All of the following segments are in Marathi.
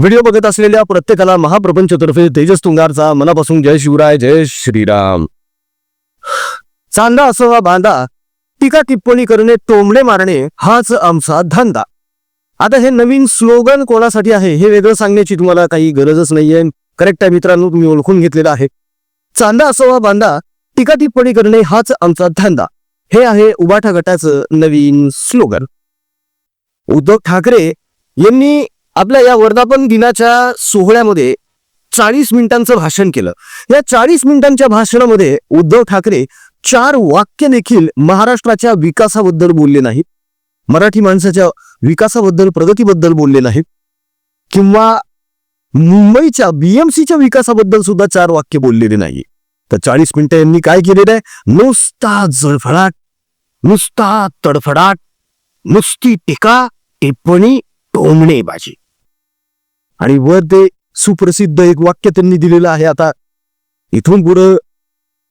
व्हिडिओ बघत असलेल्या प्रत्येकाला महाप्रपंचतर्फे तेजस तुंगारचा मनापासून जय शिवराय जय श्रीराम. चांदा असो हा बांधा टीका टिप्पणी करणे टोमडे मारणे हाच आमचा धंदा. आता हे नवीन स्लोगन कोणासाठी आहे हे वेगळं सांगण्याची तुम्हाला काही गरजच नाहीये. करेक्ट आहे मित्रांनो तुम्ही ओळखून घेतलेलं आहे. चांदा असो हा बांधा टीका टिप्पणी करणे हाच आमचा धंदा. हे आहे उबाठा गटाचं नवीन स्लोगन. उद्धव ठाकरे यांनी आपल्या या वर्धापन दिनाच्या सोहळ्यामध्ये चाळीस मिनिटांचं भाषण केलं. या चाळीस मिनिटांच्या भाषणामध्ये उद्धव ठाकरे चार वाक्य देखील महाराष्ट्राच्या विकासाबद्दल बोलले नाहीत. मराठी माणसाच्या विकासाबद्दल प्रगतीबद्दल बोलले नाहीत. किंवा मुंबईच्या बीएमसीच्या विकासाबद्दल सुद्धा चार वाक्य बोललेले नाही तर चाळीस मिनिटं यांनी काय केलेलं आहे? नुसता जळफळाट नुसता तडफडाट नुसती टीका टिप्पणी टोमणेबाजी आणि वर ते सुप्रसिद्ध एक वाक्य त्यांनी दिलेलं आहे आता. इथून पुढं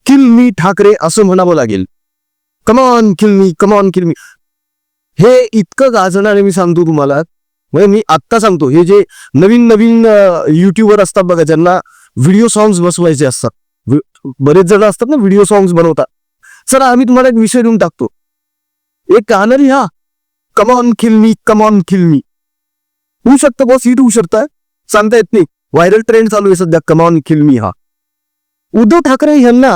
किल मी ठाकरे असं म्हणावं लागेल. कमॉन किल मी कमॉन किल मी हे इतकं गाजणारे मी सांगतो तुम्हाला. म्हणजे मी आत्ता सांगतो हे जे नवीन नवीन युट्यूबर असतात बघा ज्यांना व्हिडिओ सॉंग्स बसवायचे असतात. बरेच जण असतात ना व्हिडिओ सॉंग्स बनवतात. चला आम्ही तुम्हाला एक विषय देऊन टाकतो. एक कानरी हा कमॉन किल मी कमॉन किल मी होऊ शकतं बॉस हिट होऊ शकतं. सांगता येत नाही. व्हायरल ट्रेंड चालू आहे सध्या. कमॉन किल मी हा. उद्धव ठाकरे यांना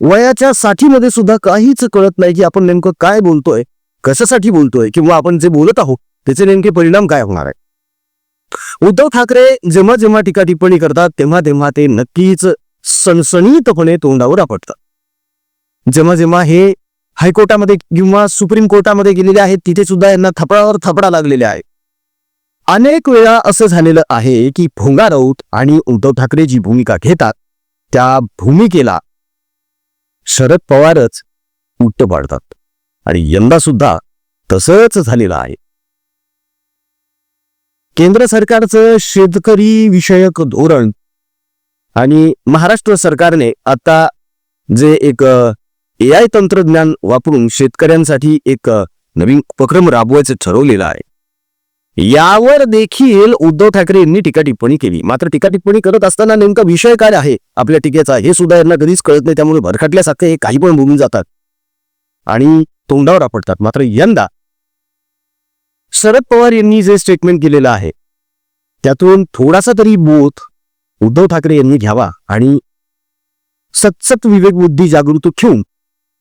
वयाच्या साठीमध्ये सुद्धा काहीच कळत नाही की आपण नेमकं काय बोलतोय कशासाठी बोलतोय किंवा आपण जे बोलत आहोत त्याचे नेमके परिणाम काय होणार आहे उद्धव ठाकरे जेव्हा जेव्हा टीका टिप्पणी करतात तेव्हा तेव्हा ते नक्कीच सणसणीतपणे तोंडावर आपटतात. जेव्हा जेव्हा हे हायकोर्टामध्ये किंवा सुप्रीम कोर्टामध्ये गेलेले आहेत तिथे सुद्धा यांना थपडावर थपडा लागलेले आहे अनेक वेळा असं झालेलं आहे की भोंगा राऊत आणि उद्धव ठाकरे जी भूमिका घेतात त्या भूमिकेला शरद पवारच उट्ट पाडतात. आणि यंदा सुद्धा तसंच झालेलं आहे. केंद्र सरकारचं शेतकरी विषयक धोरण आणि महाराष्ट्र सरकारने आता जे एक ए आय तंत्रज्ञान वापरून शेतकऱ्यांसाठी एक नवीन उपक्रम राबवायचं ठरवलेलं आहे. यावर देखील उद्धव ठाकरे यांनी टीका टिप्पणी केली. मात्र टीका टिप्पणी करत असताना नेमका विषय काय आहे? आपल्या टीकेचा हे सुद्धा यांना कधीच कळत नाही. त्यामुळे भरखटल्यासारखे हे काही पण बोलून जातात. आणि तोंडावर आपडतात मात्र यंदा शरद पवार यांनी जे स्टेटमेंट केलेलं आहे त्यातून थोडासा तरी बोध उद्धव ठाकरे यांनी घ्यावा आणि सतसत विवेकबुद्धी जागृत ठेवून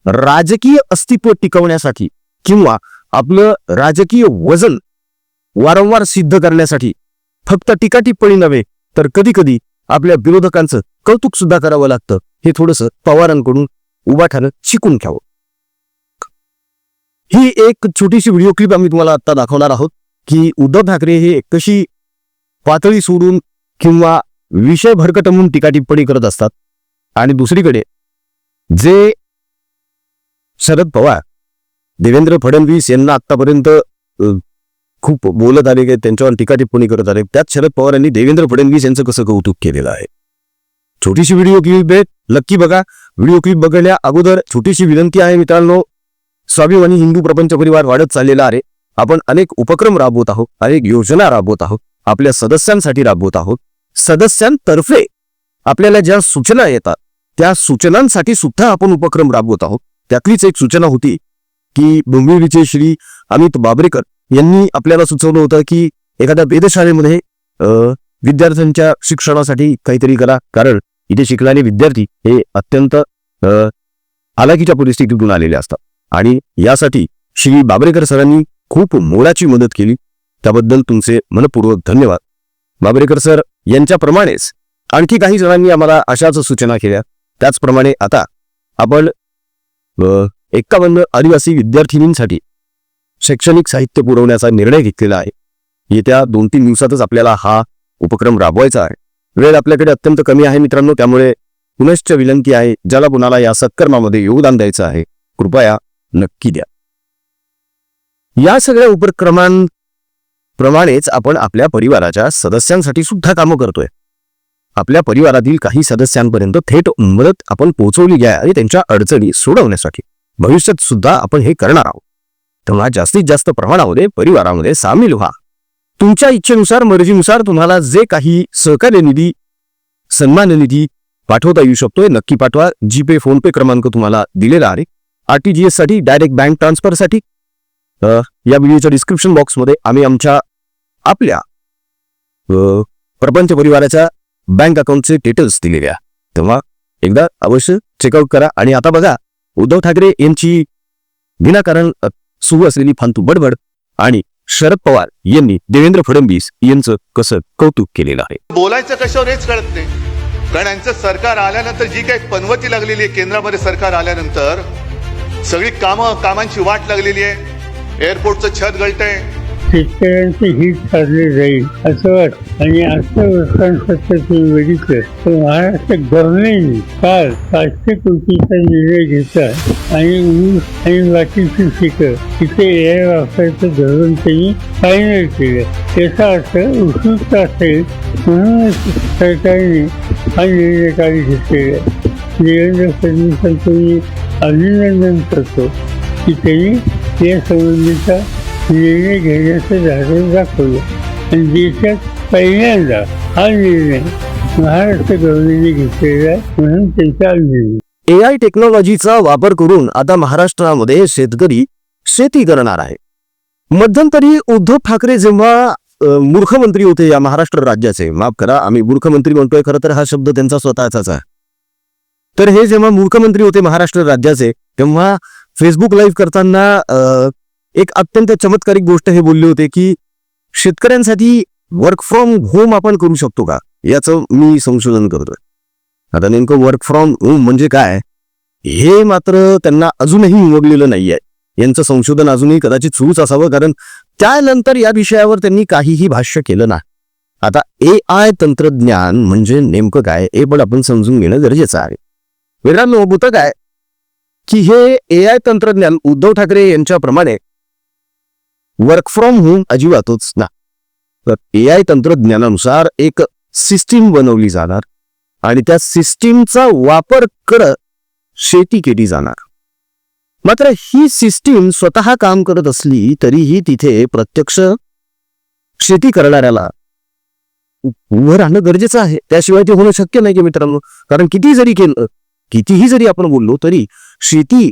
राजकीय अस्तित्व टिकवण्यासाठी किंवा आपलं राजकीय वजन वारंवार सिद्ध करण्यासाठी फक्त टीकाटिप्पणी नव्हे तर कधी कधी आपल्या विरोधकांचं कौतुक सुद्धा करावं लागतं. हे थोडंसं पवारांकडून उभाठानं शिकून घ्यावं. ही एक छोटीशी व्हिडिओ क्लिप आम्ही तुम्हाला आता दाखवणार आहोत की उद्धव ठाकरे हे कशी पातळी सोडून किंवा विषय भरकट म्हणून टिप्पणी करत असतात. आणि दुसरीकडे जे शरद पवार. देवेंद्र फडणवीस यांना आतापर्यंत खूप बोलत आले की त्यांच्यावर टीका टिप्पणी करत आले. त्यात शरद पवार यांनी देवेंद्र फडणवीस यांचं कसं कौतुक केलेलं आहे? छोटीशी व्हिडिओ क्लिप आहे नक्की बघा. व्हिडिओ क्लिप बघण्या अगोदर छोटीशी विनंती आहे मित्रांनो. स्वाभिमानी हिंदू प्रपंच परिवार वाढत चाललेला आहे. आपण अनेक उपक्रम राबवत आहोत अनेक योजना राबवत आहोत आपल्या सदस्यांसाठी राबवत आहोत. सदस्यांतर्फे आपल्याला ज्या सूचना येतात त्या सूचनांसाठी सुद्धा आपण उपक्रम राबवत आहोत. त्यातलीच एक सूचना होती की डोंबिवलीचे श्री अमित बाबरेकर यांनी आपल्याला सुचवलं होतं की एखाद्या वेधशाळेमध्ये विद्यार्थ्यांच्या शिक्षणासाठी काहीतरी करा. कारण इथे शिकणारे विद्यार्थी हे अत्यंत हालाकीच्या परिस्थितीतून आलेले असतात. आणि यासाठी श्री बाबरेकर सरांनी खूप मोलाची मदत केली. त्याबद्दल तुमचे मनपूर्वक धन्यवाद. बाबरेकर सर यांच्याप्रमाणेच आणखी काही जणांनी आम्हाला अशाच सूचना केल्या. त्याचप्रमाणे आता आपण व एक्कावन्न आदिवासी विद्यार्थिनींसाठी शैक्षणिक साहित्य पुरवण्याचा निर्णय घेतलेला आहे. येत्या दोन तीन दिवसातच आपल्याला हा उपक्रम राबवायचा आहे. वेळ आपल्याकडे अत्यंत कमी आहे मित्रांनो त्यामुळे पुनश्च विनंती आहे ज्याला कुणाला या सत्कर्मामध्ये योगदान द्यायचं आहे कृपया नक्की द्या. या सगळ्या उपक्रमां प्रमाणेच आपण आपल्या परिवाराच्या सदस्यांसाठी सुद्धा कामं करतोय. आपल्या परिवारातील काही सदस्यांपर्यंत थेट मदत आपण पोहोचवली आहे आणि त्यांच्या अडचणी सोडवण्यासाठी भविष्यात सुद्धा आपण हे करणार आहोत. तेव्हा जास्तीत जास्त प्रमाणामध्ये परिवारामध्ये सामील व्हा. तुमच्या इच्छेनुसार मर्जीनुसार तुम्हाला जे काही सहकार्य निधी सन्मान निधी पाठवता येऊ शकतोय नक्की पाठवा. जीपे फोन पे क्रमांक तुम्हाला दिलेला आहे. आरटीजीएससाठी डायरेक्ट बँक ट्रान्सफरसाठी या व्हिडिओच्या डिस्क्रिप्शन बॉक्समध्ये आम्ही आमच्या आपल्या प्रपंच परिवाराच्या बँक अकाउंटचे डिटेल्स दिलेले आहे. तेव्हा एकदा अवश्य चेकआउट करा आणि आता बघा उद्धव ठाकरे यांची विनाकारण सुरू असलेली फांतू बडबड आणि शरद पवार यांनी देवेंद्र फडणवीस यांचं कसं कौतुक केलेलं आहे. बोलायचं कशावर हेच कळत नाही. कारण यांचं सरकार आल्यानंतर जी काही पनवती लागलेली आहे केंद्रामध्ये सरकार आल्यानंतर सगळी कामं कामांची वाट लागलेली आहे. एअरपोर्टचं छत गळतंय. शेतकऱ्यांचे हित साधले जाईल असं वाटतं. आणि असं वृत्तांत तुम्ही बघितलं तर महाराष्ट्र गव्हर्नमेंटने काल पाचशे कोटीचा निर्णय घेतला आणि ऊस आणि बाकीची पिकं तिथे एअर वापरायचं धोरण त्यांनी फायनल केलं. याचा अर्थ उत्सुकता असेल म्हणूनच सरकारने हा निर्णय काल घेतलेला. आहे देवेंद्र फडणवीसांचं मी अभिनंदन करतो की त्यांनी या संबंधीचा निर्णय घेण्याचं धाडून दाखवलं. आणि देशात पहिल्यांदा हा निर्णय महाराष्ट्र गव्हर्नमेंटने घेतलेला आहे म्हणून त्यांचा निर्णय ए आय टेक्नॉलॉजीचा वापर करून आता महाराष्ट्रामध्ये शेतकरी शेती करणार आहे. मध्यंतरी उद्धव ठाकरे जेव्हा मूर्खमंत्री होते या महाराष्ट्र राज्याचे माफ करा आम्ही मूर्खमंत्री म्हणतोय खरं तर हा शब्द त्यांचा स्वतःचाच आहे. तर हे जेव्हा मूर्खमंत्री होते महाराष्ट्र राज्याचे तेव्हा फेसबुक लाईव्ह करताना एक अत्यंत चमत्कारिक गोष्ट हे बोलले होते की शेतकऱ्यांसाठी वर्क फ्रॉम होम आपण करू शकतो का? याचं मी संशोधन करतोय. आता नेमकं वर्क फ्रॉम होम म्हणजे काय? हे मात्र त्यांना अजूनही उमगलेलं नाहीये. यांचं संशोधन अजूनही कदाचित सुरूच असावं कारण त्यानंतर या विषयावर त्यांनी काहीही भाष्य केलं ना आता ए आय तंत्रज्ञान म्हणजे नेमकं काय हे पण आपण समजून घेणं गरजेचं आहे. मित्रांनो होतं काय की हे ए आय तंत्रज्ञान उद्धव ठाकरे यांच्याप्रमाणे वर्क फ्रॉम होम अजिबातच ना. तर ए आय तंत्रज्ञानानुसार एक सिस्टीम बनवली जाणार आणि त्या सिस्टीमचा वापर करत शेती केली जाणार. मात्र ही सिस्टीम स्वतः काम करत असली तरीही तिथे प्रत्यक्ष शेती करणाऱ्याला उभं राहणं गरजेचं आहे. त्याशिवाय ते होणं शक्य नाही की मित्रांनो. कारण किती जरी केलं कितीही जरी आपण बोललो तरी शेती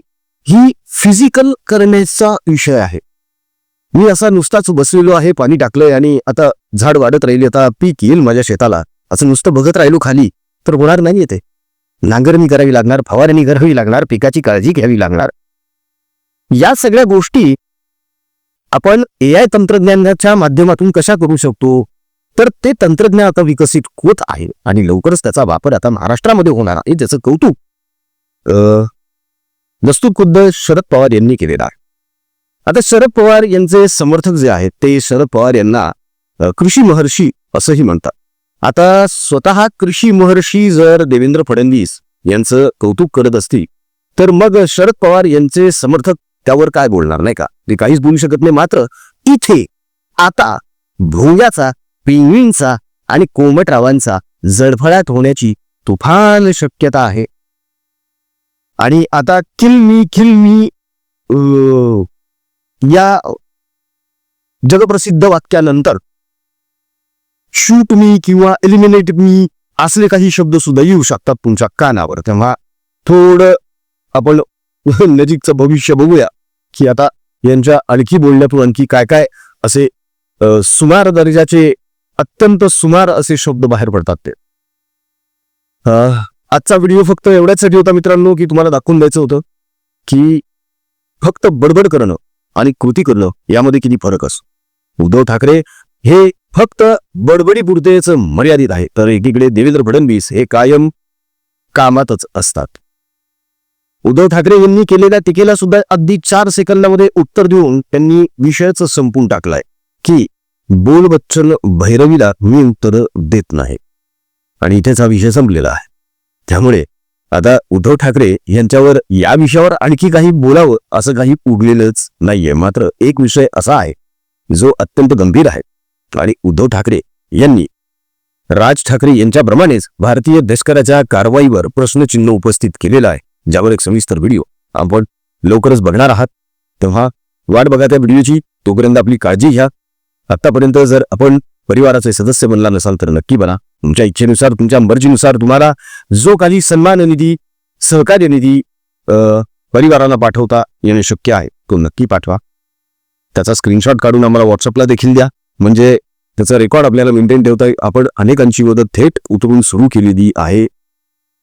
ही फिजिकल करण्याचा विषय आहे. मी असा नुसताच बसलेलो आहे पाणी टाकलंय आणि आता झाड वाढत राहिली आता पीक येईल माझ्या शेताला. असं नुसतं बघत राहिलो खाली. तर होणार नाही येते. नांगरणी करावी लागणार फवारणी करावी लागणार पिकाची काळजी घ्यावी लागणार. या सगळ्या गोष्टी आपण ए आय तंत्रज्ञानाच्या माध्यमातून कशा करू शकतो? तर ते तंत्रज्ञान आता विकसित होत आहे आणि लवकरच त्याचा वापर आता महाराष्ट्रामध्ये होणार आहे त्याचं कौतुक. अ, दस्तूर खुद्द शरद पवार यांनी केलेलं आहे. आता शरद पवार यांचे समर्थक जे आहेत ते शरद पवार यांना कृषी महर्षी असंही म्हणतात. आता स्वतः कृषी महर्षी जर देवेंद्र फडणवीस यांचं कौतुक करत असतील तर मग शरद पवार यांचे समर्थक त्यावर काय बोलणार नाही का? ते काहीच बोलू शकत नाही. मात्र इथे आता भोंग्याचा पिंगळींचा आणि कोमटरावांचा जळफळाट होण्याची तुफान शक्यता आहे. आणि आता किलमी किलमी अ, या जगप्रसिद्ध वाक्यानंतर शूट मी किंवा एलिमिनेट मी असले काही शब्द सुद्धा येऊ शकतात तुमच्या कानावर. तेव्हा थोडं आपण नजीकचं भविष्य बघूया की आता यांच्या आणखी बोलण्यातून आणखी काय काय असे सुमार दर्जाचे अत्यंत सुमार असे शब्द बाहेर पडतात ते. आजचा व्हिडिओ फक्त एवढ्याचसाठी होता मित्रांनो की तुम्हाला दाखवून द्यायचं होतं की फक्त बडबड करणं. आणि कृती करणं यामध्ये किती फरक असतो उद्धव ठाकरे हे फक्त बडबडी पुरतेच मर्यादित आहे तर एकीकडे देवेंद्र फडणवीस हे कायम कामातच असतात. उद्धव ठाकरे यांनी केलेल्या टीकेला सुद्धा अगदी चार सेकंदामध्ये उत्तर देऊन त्यांनी विषयच संपून टाकलाय की बोल बच्चन भैरवीला मी उत्तर देत नाही. आणि इथेच हा विषय संपलेला आहे. त्यामुळे आता उद्धव ठाकरे यांच्यावर या विषयावर आणखी काही बोलावं असं काही उगलेलंच नाहीये. मात्र एक विषय असा आहे जो अत्यंत गंभीर आहे. आणि उद्धव ठाकरे यांनी राज ठाकरे यांच्याप्रमाणेच भारतीय लष्कराच्या कारवाईवर प्रश्नचिन्ह उपस्थित केलेलं आहे. ज्यावर एक सविस्तर व्हिडिओ आपण लवकरच बघणार आहात. तेव्हा वाट बघा त्या व्हिडिओची. तोपर्यंत आपली काळजी घ्या. आतापर्यंत जर आपण परिवाराचे सदस्य बनला नसाल तर नक्की बना. तुमच्या इच्छेनुसार तुमच्या मर्जीनुसार तुम्हाला जो काही सन्मान निधी सहकार्य निधी परिवाराला पाठवता येणे शक्य आहे तो नक्की पाठवा. त्याचा स्क्रीनशॉट काढून आम्हाला व्हॉट्सअपला देखील द्या. म्हणजे त्याचा रेकॉर्ड आपल्याला मेंटेन ठेवता येईल. आपण अनेकांची मदत थेट उतरून सुरू केलेली आहे.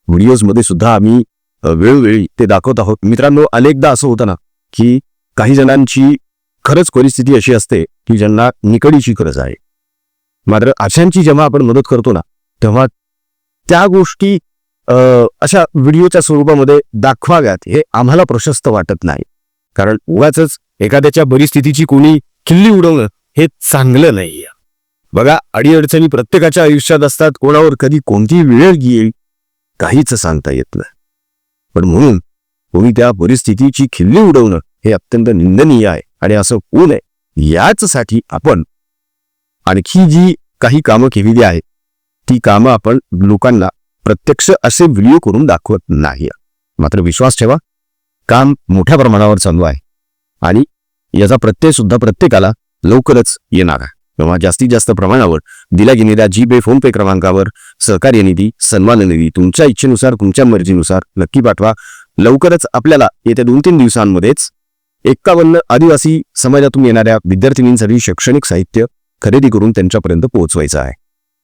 व्हिडिओजमध्ये सुद्धा आम्ही वेळोवेळी ते दाखवत आहोत. मित्रांनो अनेकदा असं होतं ना की काही जणांची खरंच परिस्थिती अशी असते की ज्यांना निकडीची गरज आहे. मात्र अशांची जेव्हा आपण मदत करतो ना तेव्हा त्या गोष्टी अशा व्हिडिओच्या स्वरूपामध्ये दाखवाव्यात हे आम्हाला प्रशस्त वाटत नाही. कारण उगाच एखाद्याच्या परिस्थितीची कोणी खिल्ली उडवणं हे चांगलं नाही बघा अडीअडचणी प्रत्येकाच्या आयुष्यात असतात कोणावर कधी कोणती वेळ येईल काहीच सांगता येत नाही. पण म्हणून कोणी त्या परिस्थितीची खिल्ली उडवणं हे अत्यंत निंदनीय आहे आणि असं होऊ नये. याचसाठी आपण आणखी जी काही कामं केलेली आहेत ती कामं आपण लोकांना प्रत्यक्ष असे व्हिडिओ करून दाखवत नाही. मात्र विश्वास ठेवा काम मोठ्या प्रमाणावर चालू आहे आणि याचा प्रत्यय सुद्धा प्रत्येकाला लवकरच येणार आहे. तेव्हा जास्तीत जास्त प्रमाणावर दिल्या गेलेल्या जी पे फोन पे क्रमांकावर सहकार्य निधी सन्मान निधी तुमच्या इच्छेनुसार तुमच्या मर्जीनुसार नक्की पाठवा. लवकरच आपल्याला येत्या दोन तीन दिवसांमध्येच एक्कावन्न आदिवासी समाजातून येणाऱ्या विद्यार्थिनींसाठी शैक्षणिक साहित्य खरेदी करून त्यांच्यापर्यंत पोहोचवायचं आहे.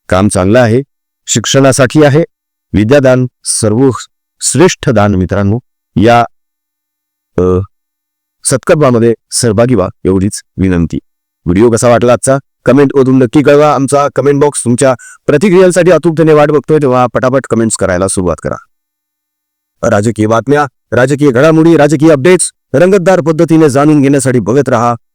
काम चांगलं आहे शिक्षणासाठी आहे. विद्यादान सर्व श्रेष्ठ दान मित्रांनो या सत्कर्मामध्ये सहभागी व्हा एवढीच विनंती. व्हिडिओ कसा वाटला आजचा? कमेंट मधून नक्की कळवा. आमचा कमेंट बॉक्स तुमच्या प्रतिक्रियांसाठी अतुपतेने वाट बघतोय तेव्हा पटापट कमेंट्स करायला सुरुवात करा. राजकीय बातम्या राजकीय घडामोडी राजकीय अपडेट्स रंगतदार पद्धतीने जाणून घेण्यासाठी बघत रहा.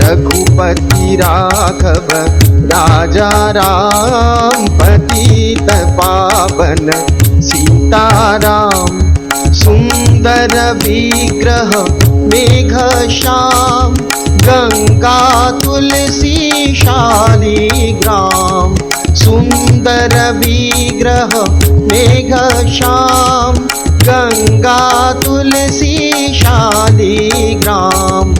रघुपति राघव राजा राम पतित पावन सीताराम सुन्दर विग्रह मेघ श्याम गङ्गा तुलसी शालिग्राम सुन्दर विग्रह मेघ श्याम गङ्गा तुलसी शालिग्राम